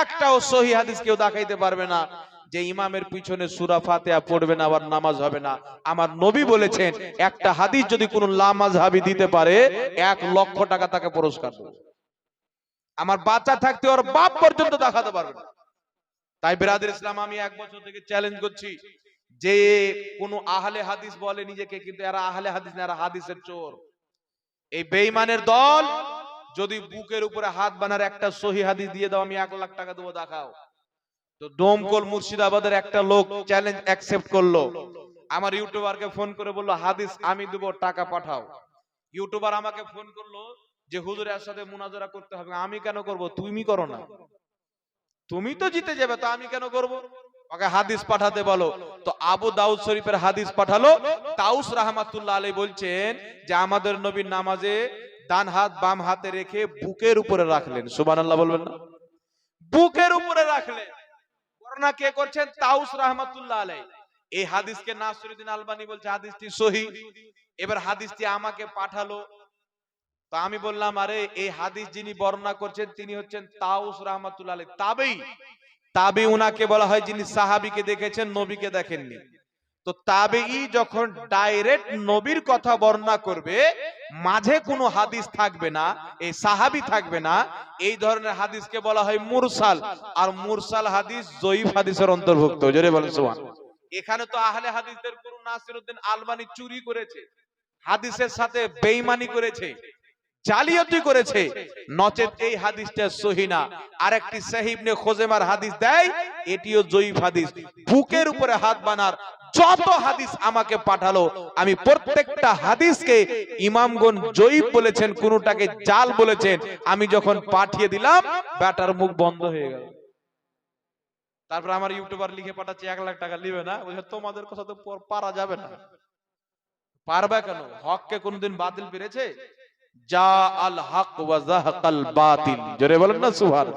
একটাও সহি হাদিস কেউ দেখাইতে পারবে না যে ইমামের পিছনে সুরা ফাতিহা পড়বে না, আবার নামাজ হবে না। আমার নবী বলেছেন, একটা হাদিস যদি কোন লামাজ হাবি দিতে পারে, এক লক্ষ টাকা তাকে পুরস্কার আমার বাচ্চা থাকতে ওর বাপ পর্যন্ত দেখাতে পারবে না। তাই বেরাদের ইসলাম, আমি এক বছর থেকে চ্যালেঞ্জ করছি যে কোন আহলে হাদিস বলে নিজেকে, কিন্তু এরা আহলে হাদিস না, এরা হাদিসের চোর। এই বেঈমানের দল যদি বুকের উপরে হাত বানার একটা সহি হাদিস দিয়ে দাও, আমি এক লাখ টাকা দেবো, দেখাও। তো ডোমকল মুর্শিদাবাদের একটা লোক চ্যালেঞ্জ অ্যাকসেপ্ট করল। আমার ইউটিউবারকে ফোন করে বলল, হাদিস আমি দেবো, টাকা পাঠাও। ইউটিউবার আমাকে ফোন করল যে হুজুরের সাথে মুনাজারা করতে হবে। আমি কেন করব? তুমি করো না। তুমি তো জিতে যাবে, তো আমি কেন করব? ওকে হাদিস পাঠাতে বলো। তো আবু দাউদ শরীফের হাদিস পাঠালো। তাউস রাহমাতুল্লাহ আলাই বলছেন যে আমাদের নবীর নামাজে ডান হাত বাম হাতে রেখে বুকের উপরে রাখলেন। সুবহানাল্লাহ বলবেন না? বুকের উপরে রাখলেন। কে করছেন? তাউস এই হাদিসকে নাসরুদ্দিন আলবানি বলছে, হাদিসটি সহি। এবার হাদিসটি আমাকে পাঠালো। তো আমি বললাম, আরে, এই হাদিস যিনি বর্ণনা করছেন, তিনি হচ্ছেন তাউস রাহমাতুল্লাহ তাবেই তাবে উনাকে বলা হয় যিনি সাহাবিকে দেখেছেন, নবীকে দেখেননি। তো তাবেই যখন ডাইরেক্ট নবীর কথা বর্ণনা করবে, মাঝে কোনো হাদিস থাকবে না, এই সাহাবি থাকবে না, এই ধরনের হাদিসকে বলা হয় মুরসাল। আর মুরসাল হাদিস জয়ীফ হাদিসের অন্তর্ভুক্ত। জোরে বলেন, সুবহান। এখানে তো আহলে হাদিসদের গুরু নাসিরউদ্দিন আলবানি চুরি করেছে, হাদিসের সাথে বেঈমানি করেছে। জালিয়াতি করেছে। নচেত এই হাদিসটা সহি না। আরেকটি সাহিবনে খোজেমার হাদিস দেয়, এটিও জয়ীফ হাদিস। বুকের উপরে হাত বানার যত হাদিস আমাকে পাঠালো, আমি প্রত্যেকটা হাদিসকে ইমামগণ জয়ীফ বলেছেন, কোনটাকে জাল বলেছেন। আমি যখন পাঠিয়ে দিলাম, ব্যাটার মুখ বন্ধ হয়ে গেল। তারপর আমার ইউটিউবার লিখে পাঠাচ্ছে, এক লাখ টাকা নিবে না? তোমাদের কথা তো পারা যাবে না। পারবে কেন? হককে কোনদিন বাতিল পেরেছে? যা আল হক ওয়া জাহাকাল বাতিল। জোরে বলেন না সুবহান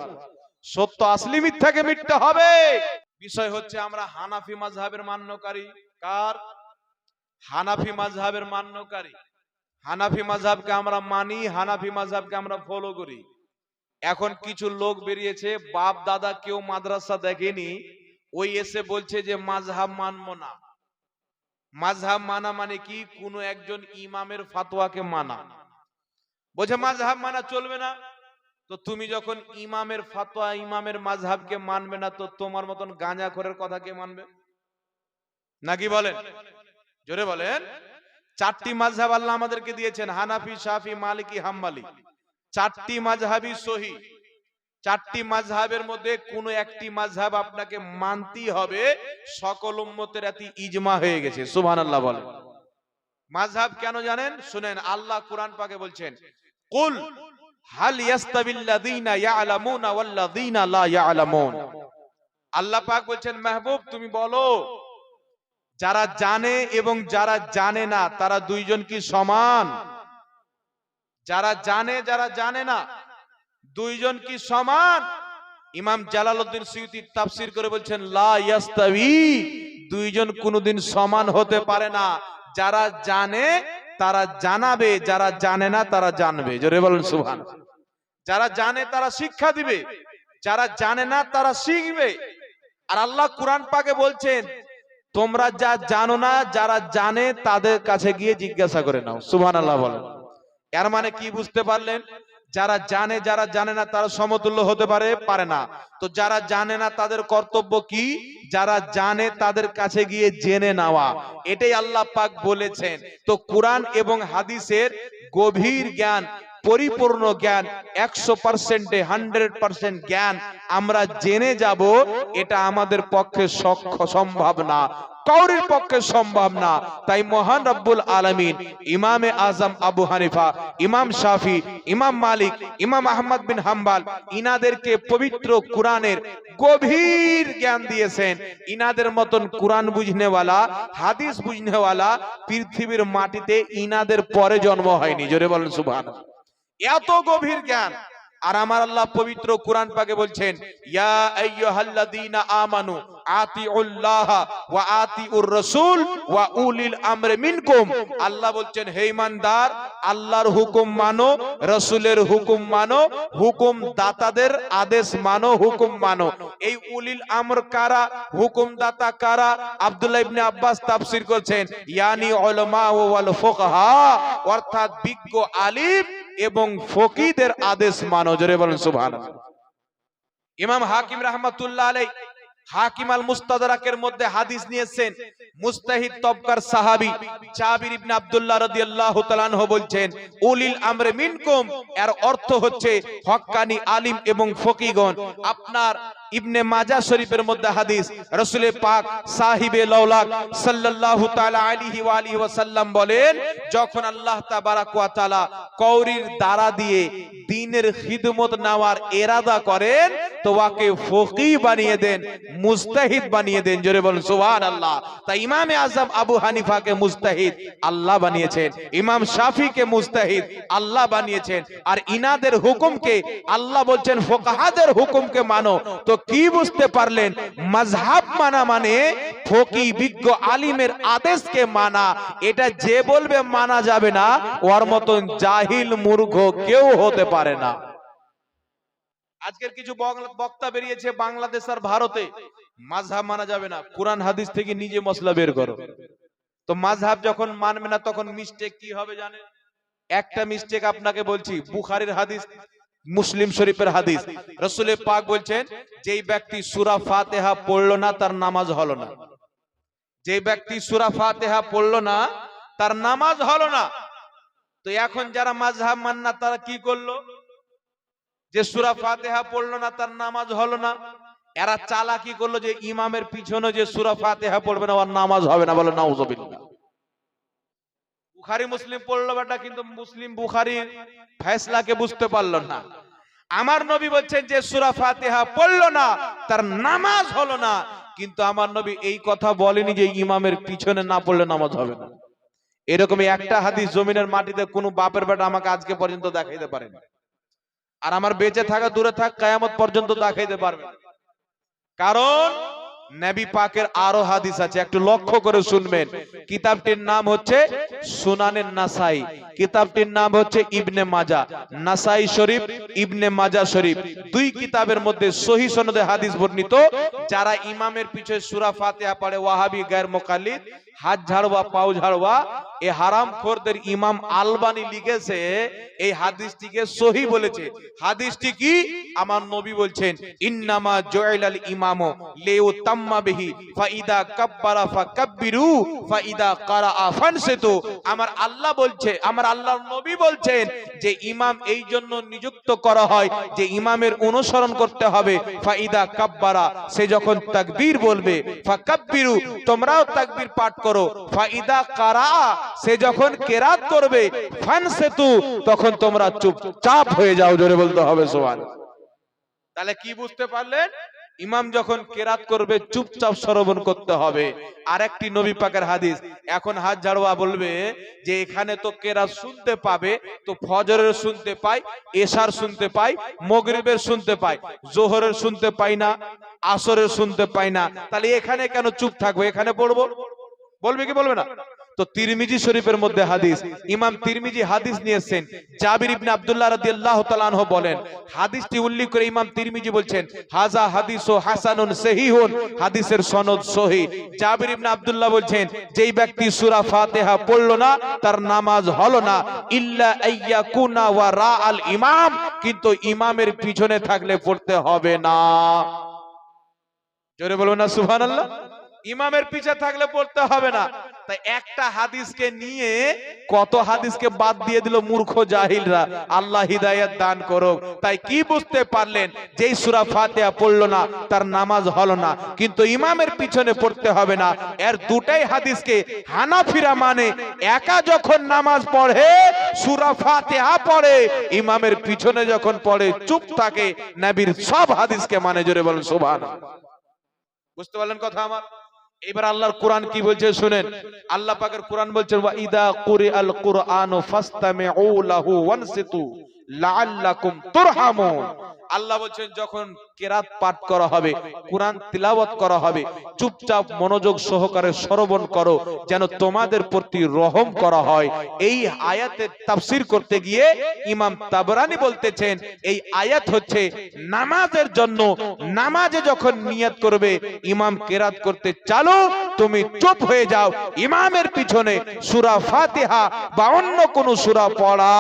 সত্য আসলি মিথ্যাকে মিটতে হবে। বিষয় হচ্ছে আমরা হানাফি মাযহাবের মান্যকারী। কার? মাযহাবের মান্যকারী। মাযহাবকে আমরা মানি মাযহাবকে আমরা ফলো করি। এখন কিছু লোক বেরিয়েছে, বাপ দাদা কেউ মাদ্রাসা দেখেনি, ওই এসে বলছে যে মাযহাব মানবো না। মাযহাব মানা মানে কি? কোনো একজন ইমামের ফাতোয়াকে মানা। বলছে মাযহাব মানা চলবে না? তো তুমি যখন ইমামের ফাতোয়া, ইমামের মাযহাবকে মানবে না, তো তোমার মতন গাঁজাখোরের কথা কে মানবে? নাকি বলেন? জোরে বলেন। চারটি মাযহাব আল্লাহ আমাদেরকে দিয়েছেন, হানাফি, শাফি, মালিকি হাম্মালি চারটি মাযহাবই সহি। চারটি মাযহাবের মধ্যে কোন একটি মাঝহাব আপনাকে মানতেই হবে, সকল উম্মতের এত ইজমা হয়ে গেছে, সুবহানাল্লাহ বলেন। মাযহাব কেন জানেন? শুনেন, আল্লাহ কোরআন পাকে বলছেন কুল, হাল ইয়াস্তাবিল্লাযীনা ইয়ালামুনা ওয়াল্লাযীনা লা ইয়ালামুন। আল্লাহ পাক বলছেন, মাহবুব, তুমি বলো, যারা জানে এবং যারা জানে না, তারা দুইজন কি সমান? যারা জানে যারা জানে না, দুইজন কি সমান? ইমাম জালালউদ্দিন সুয়ুতি তাফসীর করে বলছেন, লা ইয়াস্তাবি, দুইজন কোনোদিন সমান হতে পারে না। যারা জানে তারা জানাবে, যারা জানে না তারা জানবে। জোরে বলেন, সুবহান। যারা জানে তারা শিক্ষা দিবে। যারা জানে না তারা শিখবে। আর আল্লাহ কোরআন পাকে বলছেন, তোমরা যা জানো না, যারা জানে তাদের কাছে গিয়ে জিজ্ঞাসা করে নাও। সুভান আল্লাহ বলেন। এর মানে কি বুঝতে পারলেন? যারা জানে যারা জানে না তারা সমতুল্য হতে পারে পারে না। তো যারা জানে না তাদের কর্তব্য কি? যারা জানে তাদের কাছে গিয়ে জেনে নেওয়া। এটাই আল্লাহ পাক বলেছেন। তো কোরআন এবং হাদিসের গভীর জ্ঞান, পরিপূর্ণ জ্ঞান, একশো পার্সেন্টে হান্ড্রেড পার্সেন্ট জ্ঞান আমরা জেনে যাব, এটা আমাদের পক্ষে সম্ভব না। কাউরির পক্ষে সম্ভব না। তাই মহান রব্বুল আলমিন, ইমামে আজম আবু হানিফা, ইমাম শাফি, ইমাম মালিক, ইমাম আহমদ বিন হাম্বাল, ইনাদেরকে পবিত্র কোরআনের গভীর জ্ঞান দিয়েছেন। ইনাদের মতন কোরআন বুঝনেওয়ালা, হাদিস বুঝনেওয়ালা পৃথিবীর মাটিতে ইনাদের পরে জন্ম হয়নি। জোরে বলেন সুভান এত গভীর জ্ঞান। আর আমার আল্লাহ পবিত্র কোরআন পাকে বলছেন, ইয়া আইয়ুহাল্লাযীনা আমানু আতিউল্লাহ ওয়া আতিউর রাসূল ওয়া উলিল আমরি মিনকুম। আল্লাহ বলছেন, হে ইমানদার, আল্লাহর হুকুম মানো, রাসূলের হুকুম মানো হুকুম দাতাদের আদেশ মানো, হুকুম মানো। এই উলিল আমর কারা হুকুম দাতা কারা? আব্দুল্লাহ ইবনে আব্বাস তাফসীর করছেন, ইয়ানি উলামা ওয়াল ফুকাহা অর্থাৎ বিজ্ঞ আলিম এবং ফকিদের আদেশ মানো, জোরে বলেন সুভান ইমাম হাকিম রাহমাতুল্লাহ আলাই হাকিম আল মুস্তাদরাকের মধ্যে হাদিস নিয়েছেন মুস্তাহিদ তবকার সাহাবী জাবির ইবনে আব্দুল্লাহ রাদিয়াল্লাহু তাআলা আনহু বলছেন, উলিল আমরে মিনকুম এর অর্থ হচ্ছে হক্কানি আলিম এবং ফকিগণ। আপনার ইবনে মাজাহ শরীফের মধ্যে হাদিস পাক সাহিবে সাল্লাল্লাহু তাআলা আলাইহি ওয়া আলিহি ওয়াসাল্লাম বলেন, যখন আল্লাহ তাবারাক ওয়া তাআলা কওরির দ্বারা দিয়ে দ্বীনের খিদমত নেওয়ার ইরাদা করেন, তো ফকি বানিয়ে দেন, মুস্তাহিদ বানিয়ে দেন। জোরে বলুন, সুবহানাল্লাহ। তাই ইমামে আজম আবু হানিফাকে মুস্তাহিদ আল্লাহ বানিয়েছেন, ইমাম শাফিকে মুস্তাহিদ আল্লাহ বানিয়েছেন, আর ইনাদের হুকুমকে আল্লাহ বলছেন, ফোকাহাদের হুকুমকে মানো। তো কি বুঝতে পারলেন? মাযহাব মানা মানে ফকি বিজ্ঞ আলিমের আদেশকে মানা। এটা যে বলবে মানা যাবে না, ওর মতন জাহিল, মূর্খ কেউ হতে পারে না। আজকের কিছু বক্তা বেরিয়েছে বাংলাদেশ আর ভারতে। মাঝহাব মানা যাবে না। কোরআন হাদিস থেকে নিজে মশলা বের করো। তো মাঝহাব যখন মানবে না, তখন মিস্টেক কি হবে জানেন? একটা মিস্টেক আপনাকে বলছি, বুখারীর হাদিস, মুসলিম শরীফের হাদিস। রসুলে পাক বলছেন, যেই ব্যক্তি সূরা ফাতিহা পড়ল না, তার নামাজ হলো না। যে ব্যক্তি সূরা ফাতিহা পড়ল না, তার নামাজ হলো না। তো এখন যারা মাযহাব মান না তারা কি করল? যে সূরা ফাতিহা পড়ল না, তার নামাজ হলো না। এরা চালাকি করল যে ইমামের পিছনে যে সূরা ফাতিহা পড়বে না, ওর নামাজ হবে না বলে বুখারী, মুসলিম পড়ল বেটা, কিন্তু মুসলিম বুখারীর ফয়সালাকে বুঝতে পারল না। আমার নবী বলছেন যে সূরা ফাতিহা পড়ল না, তার নামাজ হলো না। কিন্তু আমার নবী এই কথা বলেনি যে ইমামের পিছনে না পড়লে নামাজ হবে না। এরকমই একটা হাদিস জমিনের মাটিতে কোনো বাপের বেটা আমাকে আজকে পর্যন্ত দেখাইতে পারেনি। আর আমার বেঁচে থাকা, দূরে থাক, কায়ামত পর্যন্ত দেখাইতে পারবে কারণ নবী পাকের আরও হাদিস আছে, একটু লক্ষ্য করে শুনবেন। কিতাবটির নাম হচ্ছে সুনানের নাসাই। কিতাবটির নাম হচ্ছে ইবনে মাজা। নাসাই শরীফ, ইবনে মাজা শরীফ। দুই কিতাবের মধ্যে সহি সনদে হাদিস বর্ণিত। যারা ইমামের পিছনে সুরা ফাতিহা পড়ে, ওয়াহাবি, গায়ের মোকাল্লিদ হাত ঝাড়বা, পাও ঝাড়বা এই হারাম খোরদের ইমাম আলবানি লিখেছে, এই হাদিসটিকে সহি বলেছে। হাদিসটি কি? আমার নবী বলছেন, ইন্নামা জয়লাল ইমামু লিউ তাম্মা বিহি, ফাইদা কাব্বারা ফাকাব্বিরু, ফাইদা কারাআ ফানসিতু। আমার আল্লাহ বলছে, আমার আল্লাহর নবী বলছেন যে ইমাম এই জন্য নিযুক্ত করা হয় যে ইমামের অনুসরণ করতে হবে। ফাইদা কাব্বারা, সে যখন তাকবীর বলবে, ফাকাব্বিরু, তোমরাও তাকবীর পাঠ করো। ফাইদা কারা? সে যখন কেরাত করবে, ফানসিতু, তখন তোমরা চুপচাপ হয়ে যাও, জোরে বলতে হবে, সুবহান। তাহলে কি বুঝতে পারলেন? ইমাম যখন কেরাত করবে, চুপচাপ শ্রবণ করতে হবে। আরেকটি নবী পাকের হাদিস, এখন হাত ঝাড়ুয়া বলবে যে, এখানে তো কেরাত শুনতে পাবে, তো ফজরের শুনতে পাই, এশার শুনতে পাই, মগরিবের শুনতে পাই, জোহরের শুনতে পাই না, আসরের শুনতে পাই না। তাহলে এখানে কেন চুপ থাকব? এখানে পড়ব? বলবে কি বলবে না? তো তিরমিজি শরীফের মধ্যে হাদিস, ইমাম তিরমিজি হাদিস নিয়েছেন। জাবির ইবনে আব্দুল্লাহ রাদিয়াল্লাহু তাআলা আনহু বলেন, হাদিসটি উল্লেখ করে ইমাম তিরমিজি বলছেন হাজা হাদিসু হাসানুন সহিহুন হাদিসের সনদ সহি। জাবির ইবনে আব্দুল্লাহ বলছেন, যেই ব্যক্তি সূরা ফাতিহা পড়ল না, তার নামাজ হলো না। ইল্লা আইয়াকুনা ওয়া রা আল ইমাম কিন্তু ইমামের পিছনে থাকলে পড়তে হবে না। জোরে বলবেন না সুবহানাল্লাহ। ইমামের পিছে থাকলে পড়তে হবে না। তাই একটা হাদিসকে নিয়ে কত হাদিসকে বাদ দিয়ে দিল মূর্খ জাহিলরা। আল্লাহ হিদায়াত দান করুক। তাই কি বুঝতে পারলেন? যেই সূরা ফাতিহা পড়ল না, তার নামাজ হলো না। কিন্তু ইমামের পিছনে পড়তে হবে না। এর দুটাই হাদিসকে হানাফিরা মানে একা যখন নামাজ পড়ে, সূরা ফাতিহা পড়ে, ইমামের পিছনে যখন পড়ে, চুপ থাকে, নবীর সব হাদিসকে মানে জোরে বলেন সুবহানাল্লাহ। বুঝতে পারলেন কথা আমার? এবার আল্লাহর কোরআন কি বলছে শুনেন। আল্লাহ পাকের কোরআন বলছেন, ওয়া ইদা কুরি আল কুরআন ফাস্তামিউ লাহু ওয়ানসিতু। লাআল্লাকুম তুরহামুন। আল্লাহ বলছেন, যখন কেরাত পাঠ করা হবে, কোরআন করা হবে, চুপচাপ মনোযোগ সহকারে শ্রবণ করো, যেন তোমাদের প্রতি রহম করা হয়। এই আয়াতের করতে গিয়ে ইমাম তাবরানি বলতেছেন, এই আয়াত হচ্ছে নামাজের জন্য, নামাজে যখন নিয়ত করবে, ইমাম কেরাত করতে চালো, তুমি চুপ হয়ে যাও, ইমামের পিছনে সূরা ফাতিহা বা অন্য কোন সূরা পড়া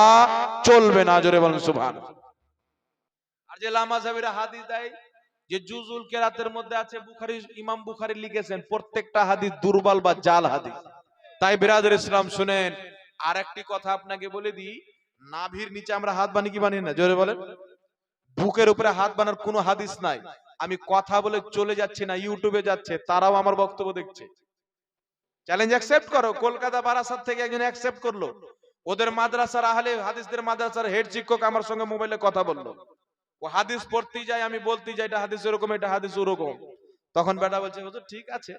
চলবে না, জোরে বলেন, সুবহানাল্লাহ। আর যে লামা সাহেবেরা হাদিস দেয়, যে জুজুল কেরাতের মধ্যে আছে, বুখারী, ইমাম বুখারী লিখেছেন, প্রত্যেকটা হাদিস দুর্বল বা জাল হাদিস। তাই বিরাদের ইসলাম শুনেন আর একটি কথা আপনাকে বলে দিই, নাভির নিচে আমরা হাত বানি কি বানি না? জোরে বলেন। বুকের উপরে হাত বানার কোনো হাদিস নাই। আমি কথা বলে চলে যাচ্ছি না, ইউটিউবে যাচ্ছে, তারাও আমার বক্তব্য দেখছে। চ্যালেঞ্জ অ্যাকসেপ্ট করো, কলকাতা বারাসাত থেকে একজন অ্যাকসেপ্ট করল। ওদের মাদ্রাসার আহলে হাদিসদের মাদ্রাসার হেড শিক্ষক আমার সঙ্গে মোবাইলে কথা বলল। ও হাদিস পড়তেই যায়, আমি বলতেই যাই, এটা হাদিস এরকম, এটা হাদিস ওরকম। তখন বেটা বলছে, হুজুর, ঠিক আছে,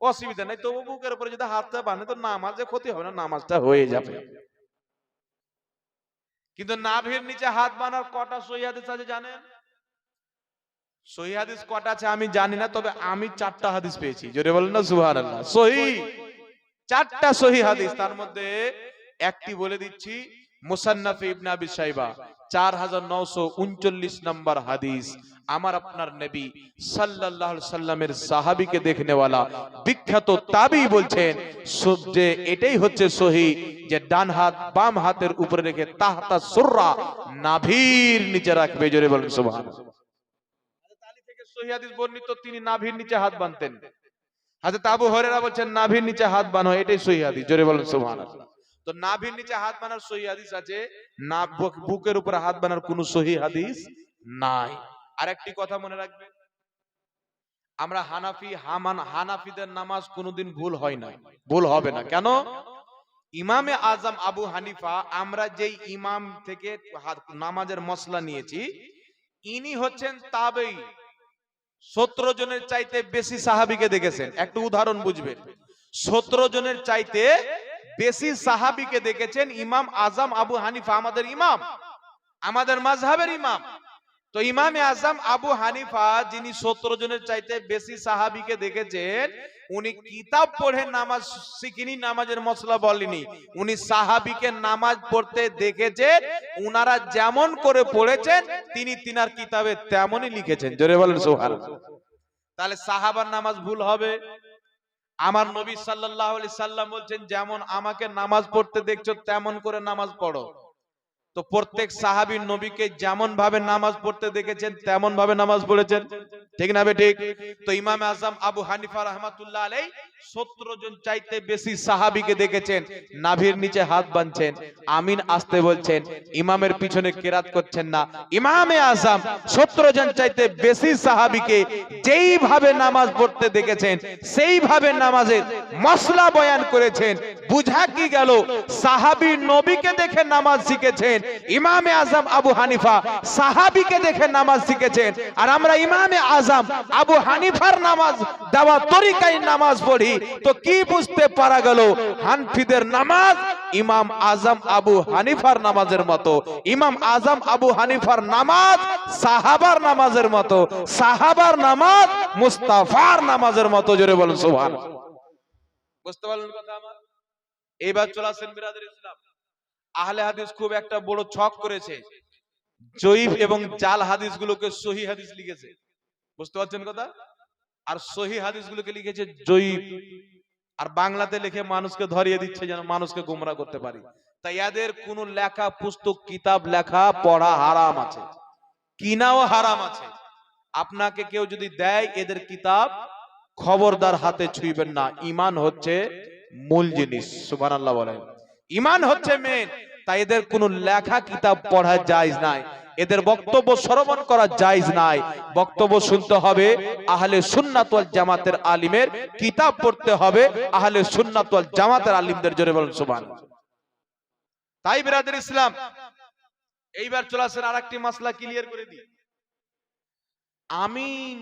অসুবিধা নেই, তবু বুকের উপরে যদি হাতটা বানে তো নামাজে ক্ষতি হবে না, নামাজটা হয়ে যাবে। কিন্তু নাভির নিচে হাত বানার কটা সহি হাদিস আছে জানেন? সহি হাদিস কটা আছে আমি জানি না, তবে আমি চারটা হাদিস পেয়েছি। জোরে বলেন না, সুবহানাল্লাহ, সহি। চারটা সহি হাদিস, তার মধ্যে একটি বলে দিচ্ছি মুসান্নাফ ইবনে আবি শাইবা 4939 নম্বর হাদিস। আমার আপনার নবী সাল্লাল্লাহু আলাইহি সাল্লামের সাহাবীকে দেখনেওয়ালা বিখ্যাত তাবি বলছেন যে এটাই হচ্ছে সহি যে ডান হাত বাম হাতের উপরে রেখে তাহতা সুররা নাভির নিচে রাখবে জোরে বলেন সুবহানাল্লাহ। হযরত থেকে সহি হাদিস বর্ণিত তিনি নাভির নিচে হাত বাঁধতেন হযরত আবু হুরায়রা বলছেন নাভির নিচে হাত বানো এটাই সহি হাদিস জোরে বলেন সুবহানাল্লাহ। তো নাভির নিচে হাত বানার সহি হাদিস আছে? না বুকের উপরে হাত বানার কোনো সহি হাদিস নাই। আরেকটি কথা মনে রাখবেন আমরা হানাফি, হামান হানাফিদের নামাজ কোনোদিন ভুল হয় না। ভুল হবে না। কেন? ইমামে আজম আবু হানিফা, আমরা যেই ইমাম থেকে নামাজের মশলা নিয়েছি, ইনি হচ্ছেন তাবেই। সতেরো জনের চাইতে বেশি সাহাবিকে দেখেছেন। একটু উদাহরণ বুঝবেন। সতেরো জনের চাইতে বেশি সাহাবিকে দেখেছেন ইমাম আজম আবু হানিফা, আমাদের ইমাম। আমাদের মাযহাবের ইমাম। তো ইমামে আজম আবু হানিফা, যিনি সতেরো জনের চাইতে বেশি সাহাবিকে দেখেছেন, উনি কিতাব পড়ে নামাজ শিখিনি, নামাজের মশলা বলেনি উনি সাহাবিকে নামাজ পড়তে দেখেছেন, উনারা যেমন করে পড়েছেন, তিনি তিনার কিতাবে তেমনই লিখেছেন। জোরে বলেন সোহান তাহলে সাহাবার নামাজ ভুল হবে? আমার নবী সাল্লাহ আলি সাল্লাম বলছেন, যেমন আমাকে নামাজ পড়তে দেখছ, তেমন করে নামাজ পড়ো। তো প্রত্যেক সাহাবী নবীকে যেমন ভাবে নামাজ পড়তে দেখেছেন তেমন ভাবে নামাজ পড়েছেন। ঠিক না বেঠিক তো ইমাম আজম আবু হানিফা রহমাতুল্লাহ আলাই সতেরো জন চাইতে বেশি সাহাবিকে দেখেছেন, নাভির নিচে হাত বাঁধছেন, আমিন আসতে বলছেন, ইমামের পিছনে কেরাত করছেন না। ইমামে আজম সতেরো জন চাইতে বেশি সাহাবিকে যেইভাবে নামাজ পড়তে দেখেছেন, সেইভাবে নামাজের মশলা বয়ান করেছেন, বুঝা কি গেল? সাহাবি নবীকে দেখে নামাজ শিখেছেন, ইমামে আজম আবু হানিফা সাহাবিকে দেখে নামাজ শিখেছেন, আর আমরা ইমামে আজম আবু হানিফার নামাজ দেওয়া তরিকায় নামাজ পড়ি, তো কি বুঝতে পারা গেল? হানফিদের নামাজ ইমাম আজম আবু হানিফার নামাজের মতো। ইমাম আজম আবু হানিফার নামাজ সাহাবার নামাজের মতো। সাহাবার নামাজ মুস্তাফার নামাজের মতো, জোরে বলুন, সুবহান। বুঝতে পারলেন কথা আমার? এইবার চলে আসেন বিরাদের ইসলাম। আহলে হাদিস খুব একটা বড় ছক করেছে। জয়ীফ এবং জাল হাদিসগুলোকে সহি হাদিস লিখেছে। বুঝতে পারছেন কথা? আর সহি হাদিসগুলোকে লিখেছে জয়ীফ আর বাংলাতে লিখে মানুষকে ধরিয়ে দিচ্ছে যেন মানুষকে গুমরা করতে পারি। তাই এদের কোন লেখা, পুস্তক, কিতাব লেখা পড়া হারাম আছে। কিনাও হারাম আছে। আপনাকে কেউ যদি দেয়, এদের কিতাব খবরদার হাতে ছুঁইবেন না। ইমান হচ্ছে মূল জিনিস, সুবহানাল্লাহ বলেন। ইমান হচ্ছে মেন তাই এদের কোনো লেখা, কিতাব পড়া জায়েজ নাই। এদের বক্তব্য শ্রবণ করা জায়েজ নাই। বক্তব্য শুনতে হবে আহলে সুন্নাতওয়াল জামাতের আলিমের। কিতাব পড়তে হবে আহলে সুন্নাতওয়াল জামাতের আলিমদের জোরে বলেন সুবহানাল্লাহ তাই বিরাদের ইসলাম, এইবার চলে আসেন আরেকটি মাসলা ক্লিয়ার করে দিই। আমিন,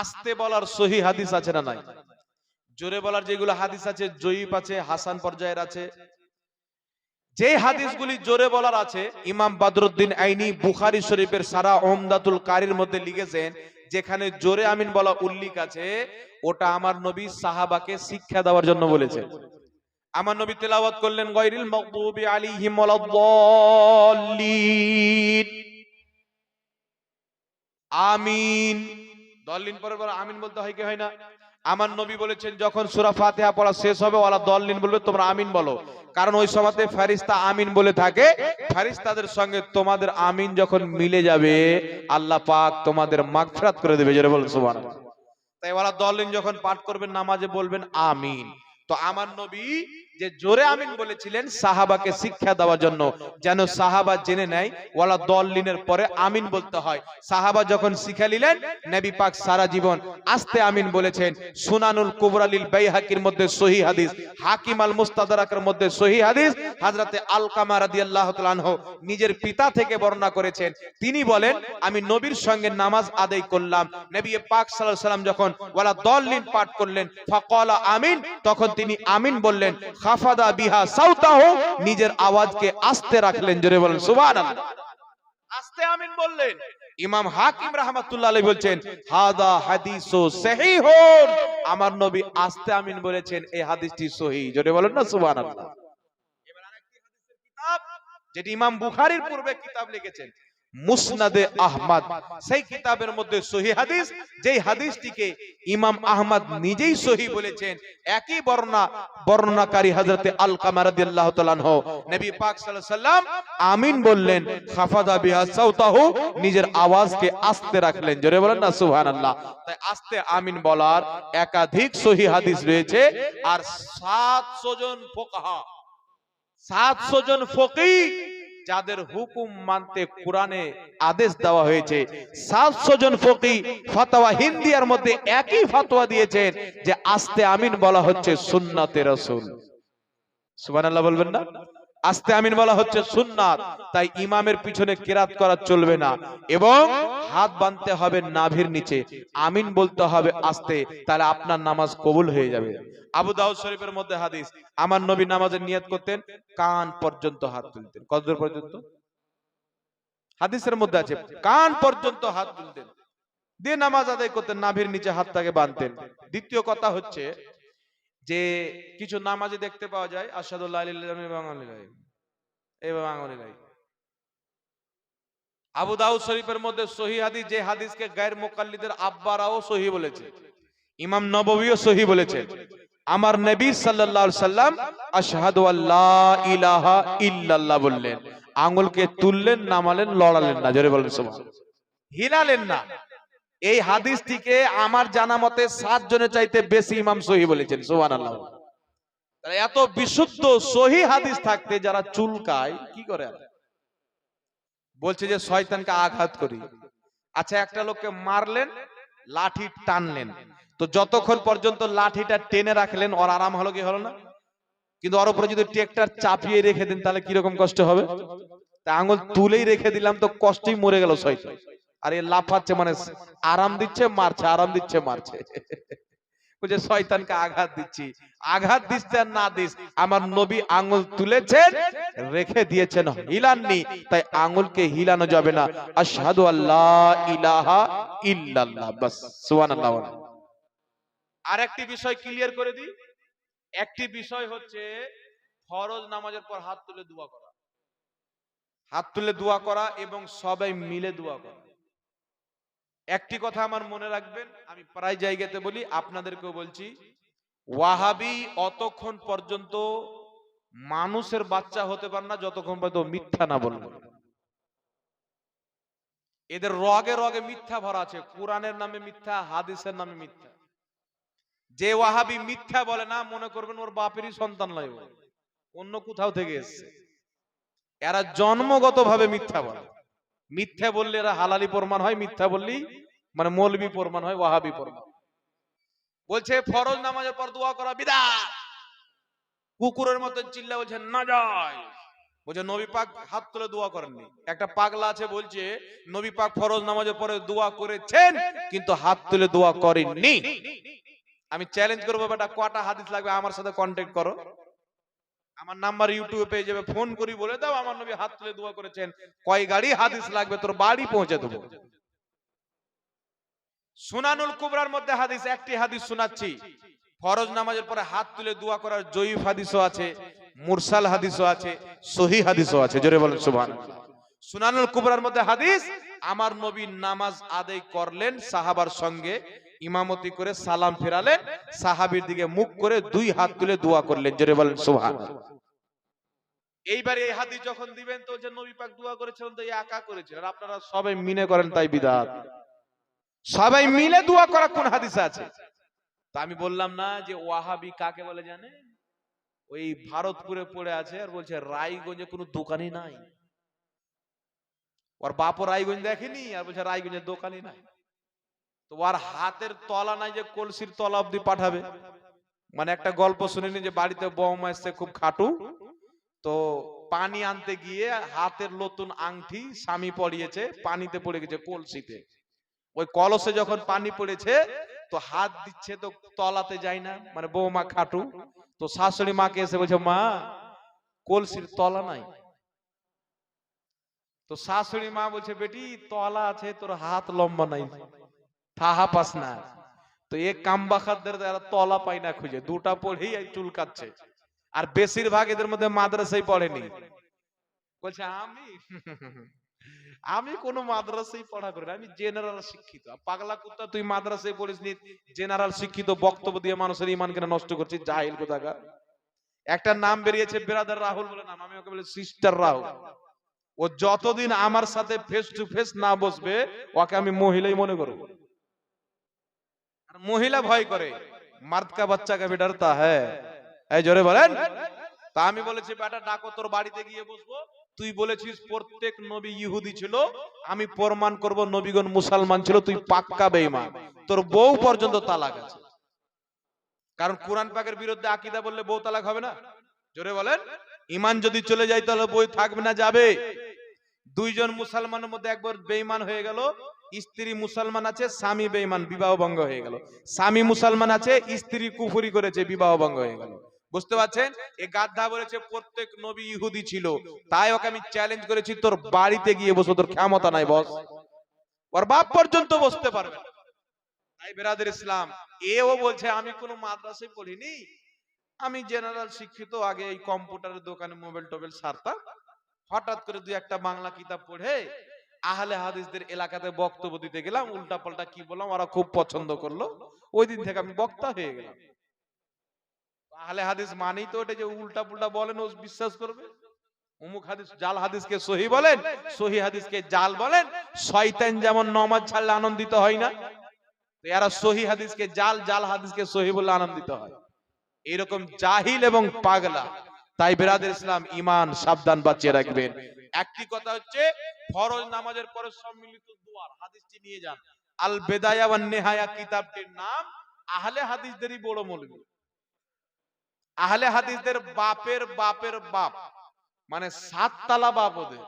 আসতে বলার সহি হাদিস আছে না নাই? জোরে বলার যেগুলো হাদিস আছে জয়ীব আছে, হাসান পর্যায়ের আছে। যে হাদিসগুলি জোরে বলার আছে, ইমাম বাদরুদ্দিন আইনি বুখারী শরীফের সারা ওমদাতুল কারির মধ্যে লিখেছেন, যেখানে জোরে আমিন বলা উল্লেখ আছে, ওটা আমার নবী সাহাবাকে শিক্ষা দেওয়ার জন্য বলেছে। আমার নবী তেলাওয়াত করলেন, গায়রিল মাগদুবি আলাইহিম ওয়ালাদ-দাল্লিন আমিন। দল্লিন পরে পরে আমিন বলতে হয় কি, হয় না? আমার নবী বলেছেন, যখন সুরা ফাতেহা পড়া শেষ হবে ওলা দল নিন বলবে, তোমরা আমিন বলো। কারণ ওই সময়তে ফারিস্তা আমিন বলে থাকে ফারিস্তাদের সঙ্গে তোমাদের আমিন যখন মিলে যাবে, আল্লাহ পাক তোমাদের মাগফিরাত করে দেবে যেটা বলেন সুবান তাই দল নিন যখন পাঠ করবেন, নামাজে বলবেন, আমিন। তো আমার নবী যে জোরে আমিন বলেছিলেন, সাহাবাকে শিক্ষা দেওয়ার জন্য। যেন সাহাবা জেনে নেয়, ওয়ালা দল্লিনের পরে আমিন বলতে হয়। সাহাবা যখন শিখে নিলেন, নবী পাক সারা জীবন আস্তে আমিন বলেছেন। সুনানুল কুবরালিল বাইহাকির মধ্যে সহি হাদিস, হাকিম আল মুস্তাদরাকের মধ্যে সহি হাদিস হযরতে আলকামা রাদিয়াল্লাহু তাআলা আনহু নিজের পিতা থেকে বর্ণনা করেছেন। তিনি বলেন, আমি নবীর সঙ্গে নামাজ আদায় করলাম। নবী পাক সাল্লাল্লাহু আলাইহি সাল্লাম যখন ওয়ালা দল্লিন পাঠ করলেন, ফাকালা আমিন, তখন তিনি আমিন বললেন খাফাদা বিহা সাউতাহু নিজের আওয়াজকে আস্তে রাখলেন জোরে বলেন সুবহানাল্লাহ। আস্তে আমিন বললেন। ইমাম হাকিম রাহমাতুল্লাহ আলাইহি বলছেন হাদা হাদিসু সহিহুন। আমার নবী আস্তে আমিন বলেছেন এই হাদিসটি সহি জোরে বলেন না সুবহানাল্লাহ। এবার আরেকটি হাদিসের কিতাব যেটি ইমাম বুখারীর পূর্বে কিতাব লিখেছেন। মুসনাদে আহমদ। সেই কিতাবের মধ্যে সহি হাদিস, যেই হাদিসটিকে ইমাম আহমদ নিজেই সহি বলেছেন, একই বর্ণনা, বর্ণনাকারী হযরতে আলকামা রাদিয়াল্লাহু তাআলা নবী পাক সাল্লাল্লাহু আলাইহি আমিন বললেন, খাফাদা বিহা সাউতাহু নিজের আওয়াজকে আস্তে রাখলেন। জোরে বলেন না, সুবহানাল্লাহ। তাই আস্তে আমিন বলার একাধিক সহি হাদিস রয়েছে, আর 700 জন ফুকাহা 700 জন ফকিহ যাদের হুকুম মানতে কোরআনে আদেশ দেওয়া হয়েছে, সাতশো জন ফকি ফতোয়া হিন্দিয়ার মধ্যে একই ফতোয়া দিয়েছেন যে আস্তে আমিন বলা হচ্ছে সুন্নাতে রসুল। সুবহানাল্লাহ বলবেন না? আস্তে আমিন বলা হচ্ছে সুন্নাত। তাই ইমামের পিছনে কেরাত করা চলবে না। এবং হাত বাঁধতে হবে নাভির নিচে। আমিন বলতে হবে আস্তে, তাহলে আপনার নামাজ কবুল হয়ে যাবে। আবু দাউদ শরীফের মধ্যে হাদিস, আমার নবী নামাজের নিয়ত করতেন, কান পর্যন্ত হাত তুলতেন। কতদূর পর্যন্ত? হাদিসের মধ্যে আছে, কান পর্যন্ত হাত তুলতেন। দিয়ে নামাজ আদায় করতেন, নাভির নিচে হাতটাকে বাঁধতেন। দ্বিতীয় কথা হচ্ছে যে কিছু নামাজে দেখতে পাওয়া যায় আসাদুল্লাহ বাঙালি গাই এই বাঙালি গাই আবু দাউদ শরীফের মধ্যে সহি হাদিস, যে হাদিসকে গায়ের মোকাল্লিদের আব্বারাও সহি বলেছে। ইমাম নববীও সহি বলেছে। আমার নবী সাল্লাল্লাহু সাল্লাম আশহাদু আল্লাহ ইলাহা ইল্লাল্লাহ বললেন, আঙ্গুলকে তুললেন, নামালেন, লড়ালেন না, জোরে বলেন সুবহান হিলালেন না। এই হাদিসটিকে আমার জানা মতে সাত জনের চাইতে বেশি ইমাম সহি বলেছেন, সুবহানাল্লাহ। তাহলে এত বিশুদ্ধ সহি হাদিস থাকতে যারা চুলকায় কি করে বলছে যে শয়তানকে আঘাত করি। আচ্ছা একটা লোককে মারলেন, লাঠি টানলেন। তো যতক্ষণ পর্যন্ত লাঠিটা টেনে রাখলেন, ওর আরাম হলো কি হলো না? কিন্তু ওর উপরে যদি ট্রেকটার চাপিয়ে রেখে দেন, তাহলে কীরকম কষ্ট হবে? তা আঙুল তুলেই রেখে দিলাম, তো কষ্টই মরে গেল শয়তান। আর এ লাফাচ্ছে মানে আরাম দিচ্ছে, মারছে, আরাম দিচ্ছে, মারছে। বলছে, শয়তানকে আঘাত দিচ্ছি। আঘাত দিচ্ছে না দিস, আমার নবী আঙুল তুলেছেন, রেখে দিয়েছেন হিলাননি, তাই আঙুলকে হিলানো যাবে না। আশহাদু আল্লাহ ইলাহা ইল্লাল্লাহ, বাস, সুবহানাল্লাহ বলেন। আরেকটি বিষয় ক্লিয়ার করে দিই। একটি বিষয় হচ্ছে ফরজ নামাজের পর হাত তুলে দোয়া করা। হাত তুলে দোয়া করা এবং সবাই মিলে দোয়া করা। একটি কথা আমার মনে রাখবেন, আমি প্রায় জায়গাতে বলি, আপনাদেরকেও বলছি, ওয়াহাবি অতক্ষণ পর্যন্ত মানুষের বাচ্চা হতে পারে না, যতক্ষণ পর্যন্ত মিথ্যা না বলবে। এদের রগে রগে মিথ্যা ভরা আছে, কোরআনের নামে মিথ্যা, হাদিসের নামে মিথ্যা। যে ওয়াহাবি মিথ্যা বলে না, মনে করবেন ওর বাপেরই সন্তান নয়। অন্য কোথাও থেকে এসছে। এরা জন্মগত ভাবে মিথ্যা বলে। মিথ্যা বললে এরা হালালি প্রমাণ হয়, মিথ্যা বললেই মানে মৌলবি প্রমাণ হয়, ওয়াহাবি প্রমাণ বলছে, ফরজ নামাজের পর দোয়া করা বিদাত। কুকুরের মতো চিল্লা বলছে, না যায়। বলছে, নবী পাক হাত তুলে দোয়া করেননি। একটা পাগলা আছে, বলছে, নবী পাক ফরজ নামাজের পরে দোয়া করেছেন, কিন্তু হাত তুলে দোয়া করেননি। আমি চ্যালেঞ্জ করব বেটা কটা হাদিস লাগবে আমার সাথে কন্ট্যাক্ট করো। আমার নাম্বার ইউটিউবে পেয়ে যাবে, ফোন করি, বলে দাও, আমার নবী হাত তুলে দোয়া করেছেন। কয় গাড়ি? হাদিস লাগবে, তোর বাড়ি পৌঁছে দেবো। সুনানুল কুবরার মধ্যে হাদিস, একটি হাদিস শোনাচ্ছি। ফরজ নামাজের পরে হাত তুলে দোয়া করার জয়ীফ হাদিসও আছে, মুরসাল হাদিসও আছে সহি হাদিসও আছে। জোরে বলেন, সুবহানাল্লাহ। সুনানুল কুবরার মধ্যে হাদিস, আমার নবী নামাজ আদায় করলেন সাহাবার সঙ্গে ইমামতি করে সালাম ফেরালেন, সাহাবীর দিকে মুখ করে দুই হাত তুলে দোয়া করলেন। জোরে বলেন সুবহানাল্লাহ এইবার এই হাদিস যখন দিবেন তো যে নবী পাক দোয়া করেছিলেন তো একা করেছিলেন আপনারা সবাই করেন তাই বিদাত। সবাই মিলে দোয়া করা কোন হাদিসে আছে? তা আমি বললাম না যে ওয়াহাবি কাকে বলে জানে ওই ভারতপুরে পড়ে আছে আর বলছে, রায়গঞ্জে কোনো দোকানই নাই। ওর বাপ রায়গঞ্জ দেখেনি আর বলছে, রায়গঞ্জের দোকানই নাই। তো ওর হাতের তলা নাই যে কলসির তলা অব্দি পাঠাবে। মানে একটা গল্প শুনিনি যে বাড়িতে বৌমা এসছে খুব খাটু। তো পানি আনতে গিয়ে হাতের নতুন আংটি স্বামী পড়িয়েছে পানিতে পড়ে গেছে কলসিতে। ওই কলসে যখন পানি পড়েছে, তো হাত দিচ্ছে তো তলাতে যায় না মানে বৌমা খাটু। তো শাশুড়ি মাকে এসে বলছে, মা, কলসির তলা নাই। তো শাশুড়ি মা বলছে, বেটি, তলা আছে, তোর হাত লম্বা নাই। থাহা পাস না। তো এ কাম্বাখাদের দ্বারা তলা পাই না খুঁজে, দুটা পড়েই এই চুলকাচ্ছে আর বেশিরভাগ এদের মধ্যে মাদ্রাসাই পড়েনি। বলছে, আমি? আমি কোন মাদ্রাসায় পড়া করি আমি জেনারেল শিক্ষিত। পাগলা কুত্তা, তুই মাদ্রাসায় পড়িস নি জেনারেল শিক্ষিত বক্তব্য দিয়ে মানুষের ইমান কেন নষ্ট করছিস, জাহিল কোথাকা একটা নাম বেরিয়েছে বেরাদার রাহুল বলে নাম, আমি ওকে বলি সিস্টার রাহুল। ও যতদিন আমার সাথে ফেস টু ফেস না বসবে, ওকে আমি মহিলাই মনে করব। মহিলা ভয় করে। মার্দকা বাচ্চা কে ডরতা হ্যাঁ জোরে বলেন। তা আমি বলেছি, বেটা, ডাকো, তোর বাড়িতে গিয়ে বসবো। তুই বলেছিস, প্রত্যেক নবী ইহুদি ছিল। আমি প্রমাণ করব, নবীগণ মুসলমান ছিল। তুই পাক্কা বেঈমান। তোর বউ পর্যন্ত তালাক আছে। কারণ কোরআন পাকের বিরুদ্ধে আকিদা বললে বউ তালাক হবে না। জোরে বলেন। ইমান যদি চলে যায়, তাহলে বই থাকবে না, যাবে। দুইজন মুসলমানের মধ্যে একবার বেঈমান হয়ে গেল। স্ত্রী মুসলমান আছে, স্বামী বেঈমান, বিবাহ ভঙ্গ হয়ে গেল। স্বামী মুসলমান আছে, স্ত্রী কুফরি করেছে, বিবাহ ভঙ্গ হয়ে গেল। বুঝতে পারছেন? এ গাদ্ধা বলেছে, প্রত্যেক নবী ইহুদি ছিল। তাই ওকে আমি চ্যালেঞ্জ করেছি, তোর বাড়িতে গিয়ে বসো, তোর ক্ষমতা নাই, বস। ওর বাপ পর্যন্ত বসতে পারবে তাই বেরাদের ইসলাম, এও বলছে, আমি কোনো মাদ্রাসায় পড়িনি। আমি জেনারেল শিক্ষিত, আগে এই কম্পিউটারের দোকানে মোবাইল টোবাইল সারতাম। হঠাৎ করে দুই একটা বাংলা কিতাব পড়ে আহলে হাদিসদের এলাকাতে বক্তব্য দিতে গেলাম উল্টা পাল্টা কি বললাম, ওরা খুব পছন্দ করল। ওই দিন থেকে আমি বক্তা হয়ে গেলাম। আহলে হাদিস মানেই তো ওটা যে উল্টা পুল্টা বলেন, ও বিশ্বাস করবে। অমুক হাদিস, জাল হাদিসকে সহি বলেন, সহি হাদিসকে জাল বলেন, শয়তান যেমন নমাজ ছাড়লে আনন্দিত হয় না এরা সহি হাদিসকে জাল জাল হাদিসকে সহি বলে আনন্দিত হয়। এরকম জাহিল এবং পাগলা, তাই বেরাদের ইসলাম ইমান সাবধান বাঁচিয়ে রাখবেন। একটি কথা হচ্ছে, ফরজ নামাজের পরে সম্মিলিত দুয়ার হাদিসটি নিয়ে যান। আল বেদায়া ওয়ান নেহায়া কিতাবটির নাম, আহলে হাদিসদেরই বড় মৌলবী। আহলে হাদিসদের বাপের বাপের বাপ মানে সাততলা বাপ ওদের।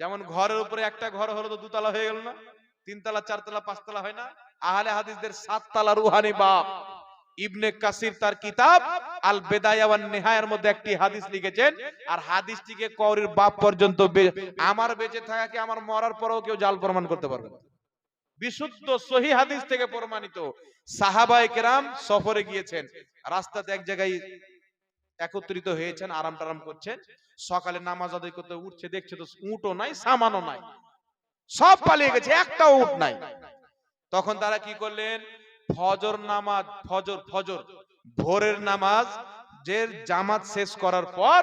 যেমন ঘরের উপরে একটা ঘর হলো তো দুতলা হয়ে গেল না, তিনতলা, চারতলা, পাঁচতলা হয় না। আহলে হাদিসদের সাত তালা রুহানি বাপ। ইবনে কাসির তার কিতাব আল বেদায়া ওয়ান নেহায়ার মধ্যে একটি হাদিস লিখেছেন, আর হাদিসটিকে কওরির বাপ পর্যন্ত আমার বেঁচে থাকাকে আমার মরার পরেও কেউ জাল প্রমাণ করতে পারবে না? বিশুদ্ধ সহি হাদিস থেকে প্রমাণিত। সাহাবায়ে কেরাম সফরে গিয়েছেন, রাস্তাতে এক জায়গায় একত্রিত হয়েছেন, আরাম টারাম করছেন। সকালে নামাজ আদায় করতে উঠছে, দেখছে তো উটও নাই, সামানও নাই। সব পালিয়ে গেছে, একটাও উঠ নাই। তখন তারা কি করলেন? ফজর নামাজ, ফজর ফজর। ভোরের নামাজ যে জামাত শেষ করার পর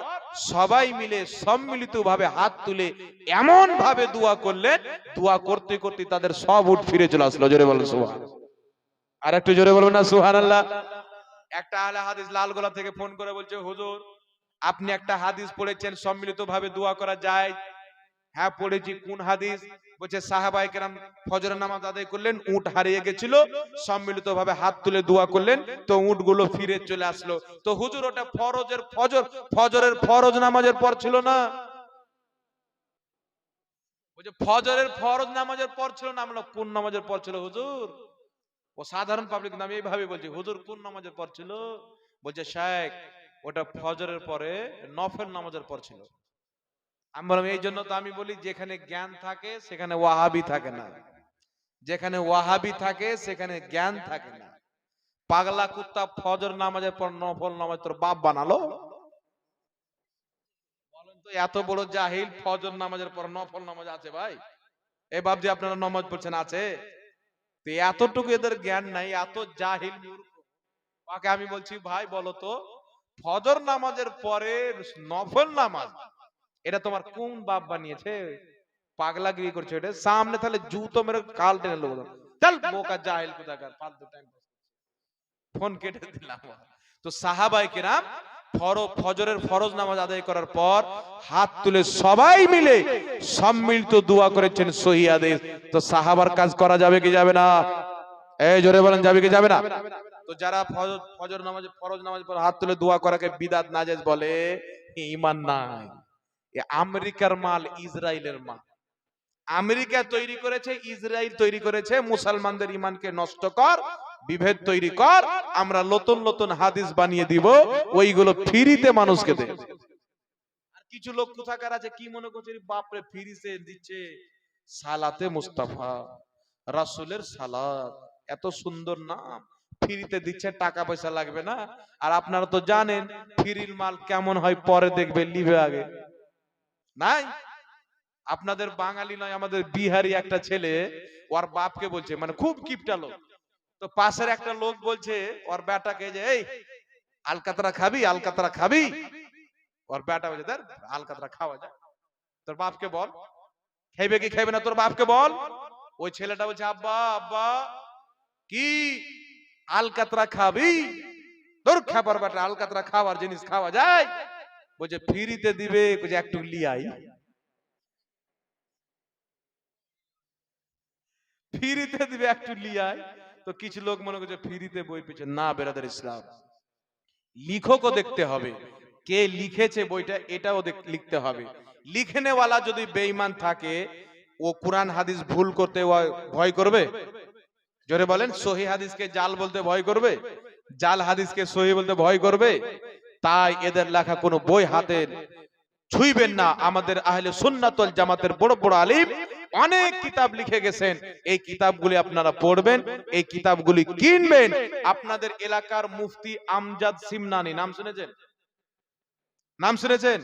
সবাই মিলে সম্মিলিত ভাবে হাত তুলে এমন ভাবে দোয়া করলেন, দোয়া করতে করতে তাদের সব উঠ ফিরে চলে আসলো। জোরে বলেন সুবহান আর একটু জোরে বলবেন না, সুবহানাল্লাহ? একটা আহলে হাদিস লালগোলা থেকে ফোন করে বলছে, হুজুর, আপনি একটা হাদিস পড়েছেন সম্মিলিত ভাবে দোয়া করা যায় হ্যাঁ পড়েছি কোন হাদিস? বলছে সাহাবাই কেরাম ফজরের নামাজ আদায় করলেন, উট হারিয়ে গেছিল সম্মিলিত ভাবে হাত তুলে দোয়া করলেন, তো উটগুলো ফিরে চলে আসলো। তো হুজুর, ওটা ফরজের ফজর, ফজরের ফরজ নামাজের পর ছিল না? ফজরের ফরজ নামাজের পর ছিল না? আমরা কোন নামাজের পর ছিল হুজুর? ও সাধারণ পাবলিক নামে এইভাবে বলছে, হুজুর, কোন নামাজের পর ছিল? বলছে, শেখ, ওটা ফজরের পরে নফল নামাজের পর ছিল। আমি এই জন্য তো আমি বলি, যেখানে জ্ঞান থাকে, সেখানে ওয়াহাবি থাকে না। যেখানে ওয়াহাবি থাকে, সেখানে জ্ঞান থাকে না। পাগলা কুত্তা ফজর নামাজের পর নফল নামাজ তোর বাপ বানালো? এত বড় জাহিল ফজর নামাজের পর নফল নামাজ আছে ভাই। এ বাবজি আপনারা নামাজ পড়ছেন, আছে? এতটুকু এদের জ্ঞান নাই, এত জাহিল আমি বলছি, ভাই, বলো তো, ফজর নামাজের পরে নফল নামাজ এটা তোমার কোন বাপ বানিয়েছে? পাগলাগিরি করছে এটা। সামনে তাহলে জুতো মেরে কাল টেনে লোক চল বোকা জাহিল কোথাকার ফালতু টাইম ফোন কেটে দিলাম তো সাহাবাই কিরাম ফর ফজরের ফরজ নামাজ আদায় করার পর হাত তুলে সবাই মিলে সম্মিলিত দোয়া করেছেন সহি আদেশ তো সাহাবার কাজ করা যাবে কি যাবে না? এই জোরে বলেন যাবে কি যাবে না? তো যারা ফজর নামাজ ফরজ নামাজ পর হাত তুলে দোয়া করাকে বিদাত নাজেজ বলে এ ঈমান নাই। আমেরিকার মাল ইসরায়েলের মাল। আমেরিকা তৈরি করেছে, ইসরায়েল তৈরি করেছে, মুসলমানদের ইমানকে নষ্ট কর, বিভেদ তৈরি কর, আমরা নতুন নতুন হাদিস বানিয়ে দিব, ওইগুলো ফ্রিতে মানুষকে দে। কিছু লোক কোথাকার আছে, কি মনে করছে বাপরে ফ্রিতে দিচ্ছে? সালাতে মুস্তাফা, রাসূলের সালাত, এত সুন্দর নাম, ফ্রিতে দিচ্ছে, টাকা পয়সা লাগবে না। আর আপনারা তো জানেন, ফিরির মাল কেমন হয়, পরে দেখবে লিবে আগে। নাই? আপনাদের বাঙালি নয়, আমাদের বিহারি একটা ছেলে, ওর বাপকে বলছে মানে খুব কিপটা লোক। তো পাশের একটা লোক বলছে, ওর বেটাকে যে, এই, আলকাতরা খাবি আলকাতরা খাবি? ওর বেটা বলছে, দেখ, আলকাতরা খাওয়া যায়। তোর বাপকে বল। খাইবে কি খাইবে না তোর বাপকে বল। ওই ছেলেটা বলছে, আব্বা আব্বা, কি? আলকাতরা খাবি? তোর খাবার বেটা আলকাতরা খাওয়ার জিনিস খাওয়া যায়? বলছে, ফ্রিতে দিবে। একটু লিয়াই ফ্রিতে দিবে একটু লিয়াই তো কিছু লোক মনে করছে, ফ্রিতে বই পেয়েছে। না, বেরাদার ইসলাম। লিখকও দেখতে হবে। কে লিখেছে বইটা, এটাও লিখতে হবে। লিখনেওয়ালা যদি বেঈমান থাকে, ও কোরআন, হাদিস ভুল করতে ভয় করবে? জোরে বলেন, সহি হাদিসকে জাল বলতে ভয় করবে? জাল হাদিসকে সহি বলতে ভয় করবে? তাই এদের লেখা কোনো বই হাতের ছুঁইবেন না। আমাদের আহলে সুন্নাতুল জামাতের বড় বড় আলিম অনেক কিতাব লিখে গেছেন। এই কিতাবগুলি আপনারা পড়বেন, এই কিতাবগুলি কিনবেন। আপনাদের এলাকার মুফতি আমজাদ সিমনানি, নাম শুনেছেন? নাম শুনেছেন?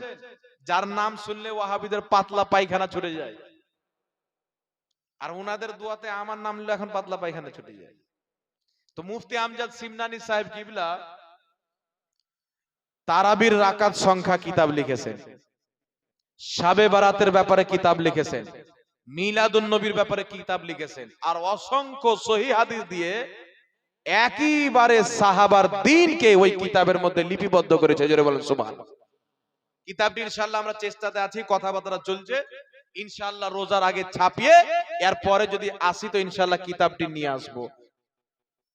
যার নাম শুনলে ওয়াহাবিদের পাতলা পায়খানা ছুটে যায়। আর ওনাদের দোয়াতে আমার নাম এখন পাতলা পায়খানা ছুটে যায়। তো মুফতি আমজাদ সিমনানি সাহেব কিবলা তারাবির রাকাত সংখ্যা কিতাব লিখেছেন। শাবে বারাতের ব্যাপারে কিতাব লিখেছেন। মিলাদুন নবীর ব্যাপারে কিতাব লিখেছেন। আর অসংখ্য সহি হাদিস দিয়ে একইবারে সাহাবার দিনকে ওই কিতাবের মধ্যে লিপিবদ্ধ করেছে। জোরে বলেন, সুবহান। কিতাবটি ইনশাআল্লাহ আমরা চেষ্টাতে আছি, কথাবার্তা চলছে। ইনশাআল্লাহ রোজার আগে ছাপিয়ে এরপরে যদি আসি তো ইনশাআল্লাহ কিতাবটি নিয়ে আসব।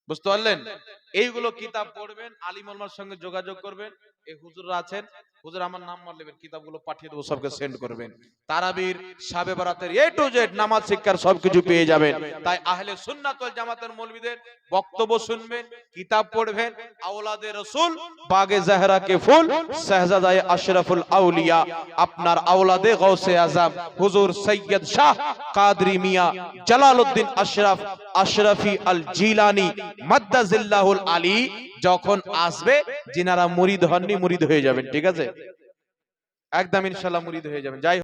বুঝতে পারলেন? এইগুলো কিতাব পড়বেন আলিম ওলামার সঙ্গে যোগাযোগ করবেন। এই হুজুররা আছেন হুজুর আমার নাম নেবেন কিতাবগুলো পাঠিয়ে দেবো সবকে সেন্ড করবেন। তারাবির সাবে বারাতের এ টু জেড নামাজ শিক্ষার সবকিছু পেয়ে যাবেন। তাই আহলে সুন্নাত ওয়াল জামাতের মৌলবীদের বক্তব্য শুনবেন কিতাব পড়বেন। আওলাদে রসুল বাগে জাহরা কে ফুল শাহজাদায়ে আশরাফুল আউলিয়া আপনার আওলাদে গৌসে আজম হুজুর সৈয়দ শাহ কাদরি মিয়া জালালউদ্দিন আশরাফ আশরাফি আল জিলানি মাদ্দাজিল্লাহুল আলী যখন আসবে, যিনারা মুরিদ হননি, মুরিদ হয়ে যাবেন, ঠিক আছে? একদম ইনশাল্লাহ মুরিদ হয়ে যাবেন। যাই